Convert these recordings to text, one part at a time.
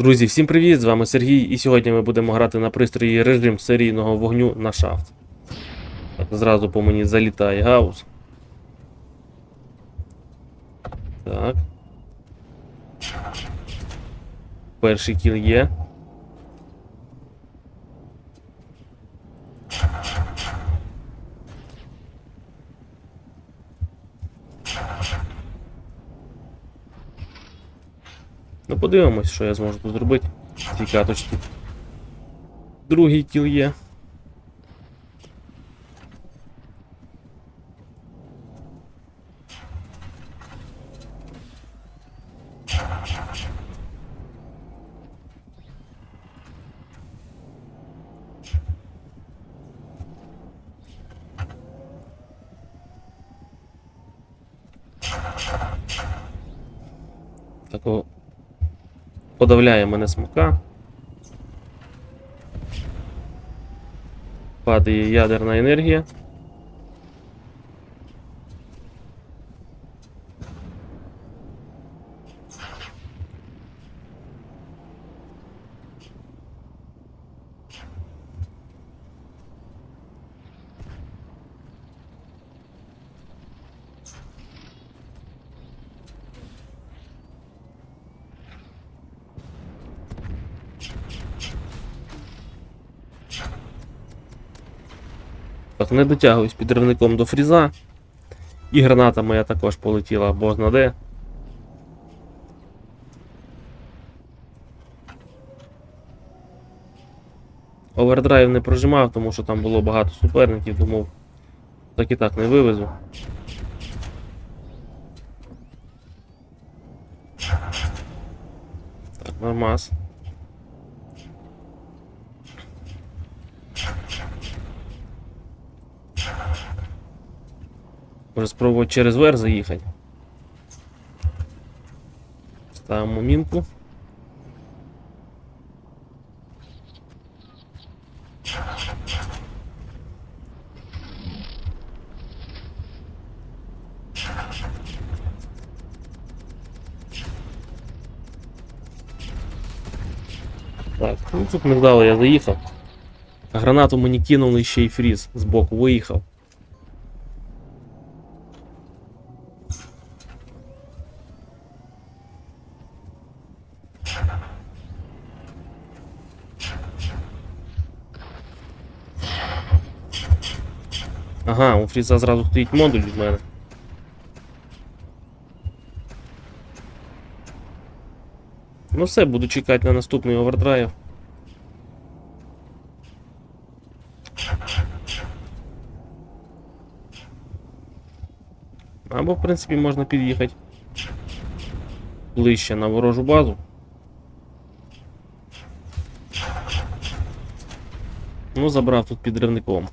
Друзі, всім привіт! З вами Сергій, і сьогодні ми будемо грати на пристрої режим серійного вогню на шафт. Так, зразу по мені залітає гаус. Так. Перший кіл є. Ну, подивимось, що я зможу тут зробити. в Цій каточці. Другий кіл є. Такого подавляє мене смока. Падає ядерна енергія. Не дотягуюсь підривником до фріза. І граната моя також полетіла, бо зна де. Овердрайв не прожимав, тому що там було багато суперників, думав, так і так не вивезу. Так, нормас. Може спробувати через верх заїхати. Ставимо мінку. Так, ну тут невдало я заїхав. Гранату мені кинули ще й фріз з боку виїхав. Ага, у Фріза зразу стоїть модуль від мене. Ну все, буду чекати на наступний овердрайв. Або, в принципі, можна під'їхати ближче на ворожу базу. Ну, забрав тут підривником.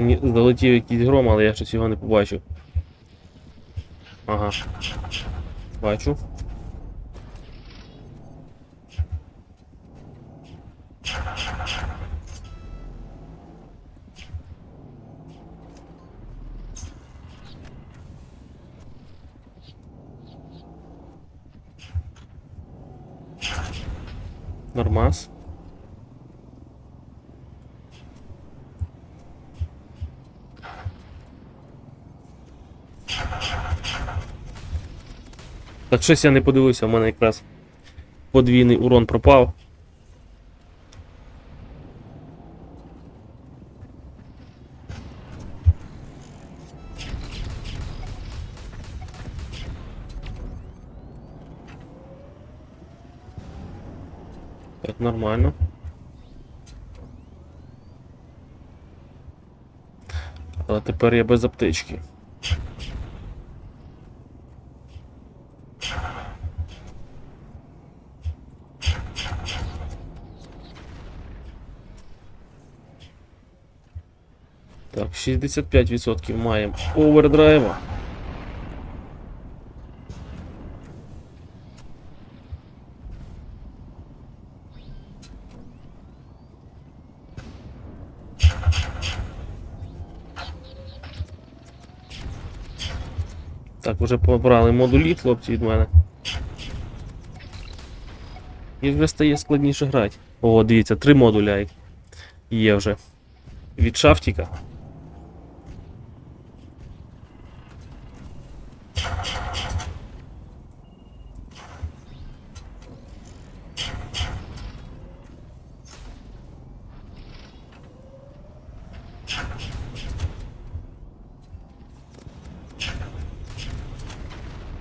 Мені залетів якийсь гром, але я щось його не побачив. Ага. Бачу. Нормас. Так щось я не подивився, в мене якраз подвійний урон пропав. Так, нормально. Але тепер я без аптечки. Так, 65% маємо овердрайва. Так, вже побрали модулі, хлопці від мене. І вже стає складніше грати. О, дивіться, три модуля є- вже. Від шафтіка.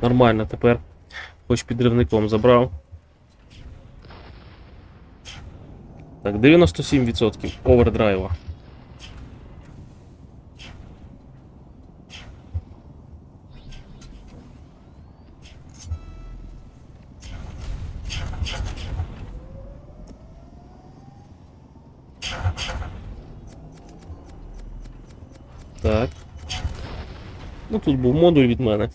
Нормально тепер. Хоч підривником забрав. Так, 97% овердрайва. Так. Ну тут був модуль від мене.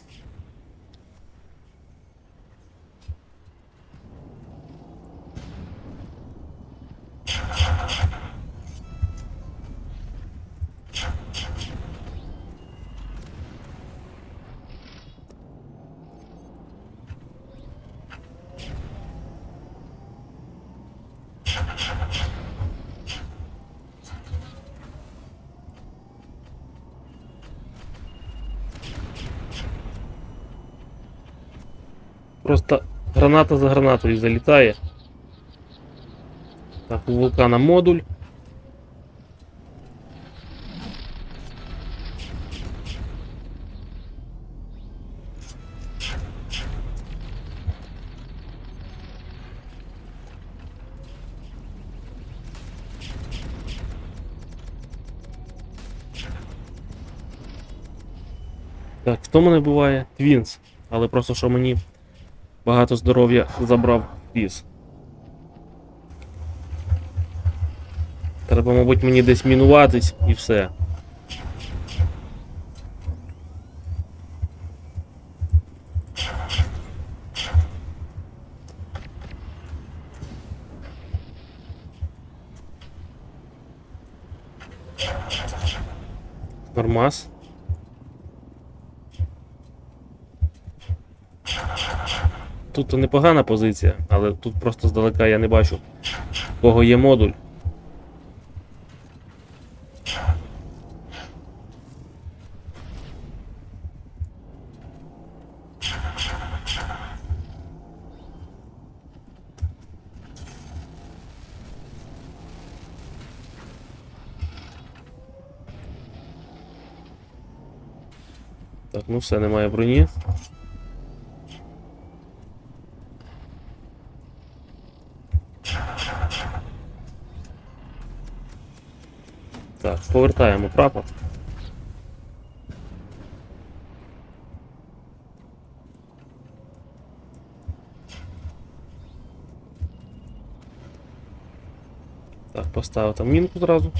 Просто граната за гранатою залітає. Так, у вулкана модуль. Так, хто мене буває? Твінс. Але просто що мені багато здоров'я забрав піс. Треба, мабуть, мені десь мінуватись і все. Нормас. Тут непогана позиція, але тут просто здалека я не бачу, кого є модуль. Так, ну все, немає броні. Так, повертаємо прапор. Так, поставив там мінку зразу.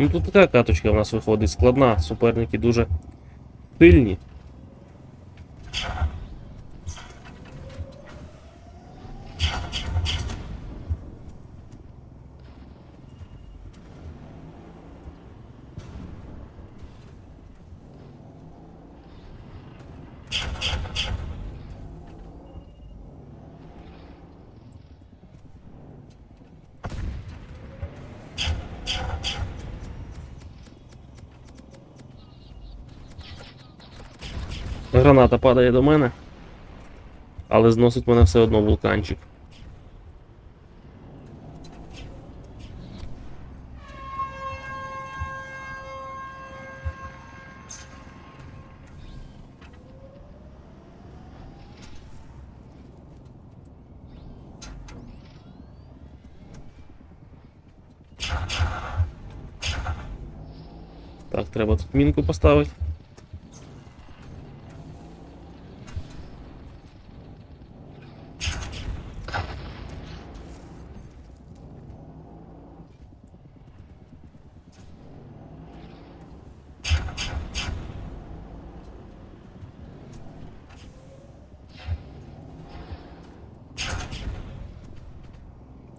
Ну тут така каточка у нас виходить складна, суперники дуже сильні. Граната падає до мене, але зносить мене все одно вулканчик. Треба тут мінку поставити.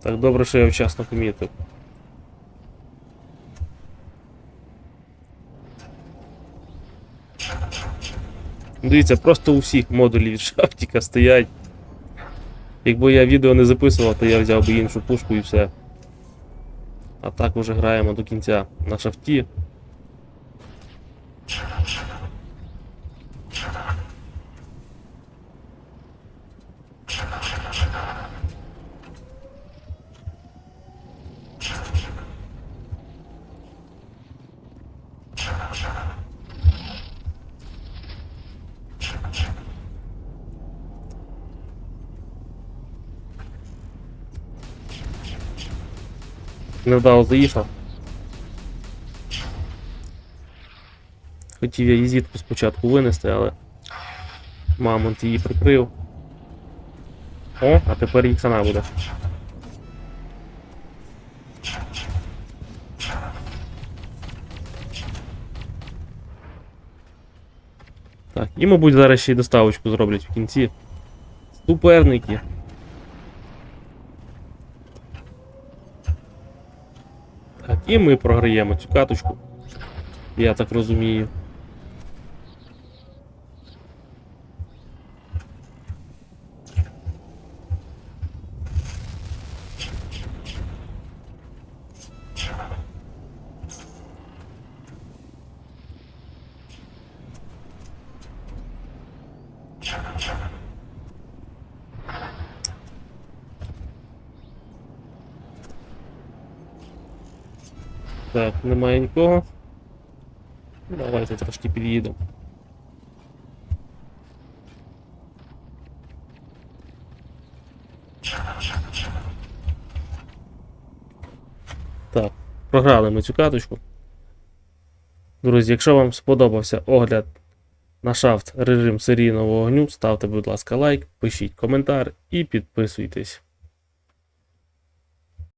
Так, добре, що я вчасно помітив. Дивіться, просто у всіх модулів від шафтіка стоять. Якби я відео не записував, то я взяв би іншу пушку і все. А так уже граємо до кінця на шафті. Невдало заїхав. Хотів я їзітку спочатку винести, але мамонт її прикрив. О, а тепер їх сама буде. Так, і, мабуть, зараз ще й доставочку зроблять в кінці. Суперники. І ми програємо цю каточку. Я так розумію. Так, немає нікого. Давайте трошки під'їдемо. Так, програли ми цю каточку. Друзі, якщо вам сподобався огляд на шафт режим серійного вогню, ставте, будь ласка, лайк, пишіть коментар і підписуйтесь.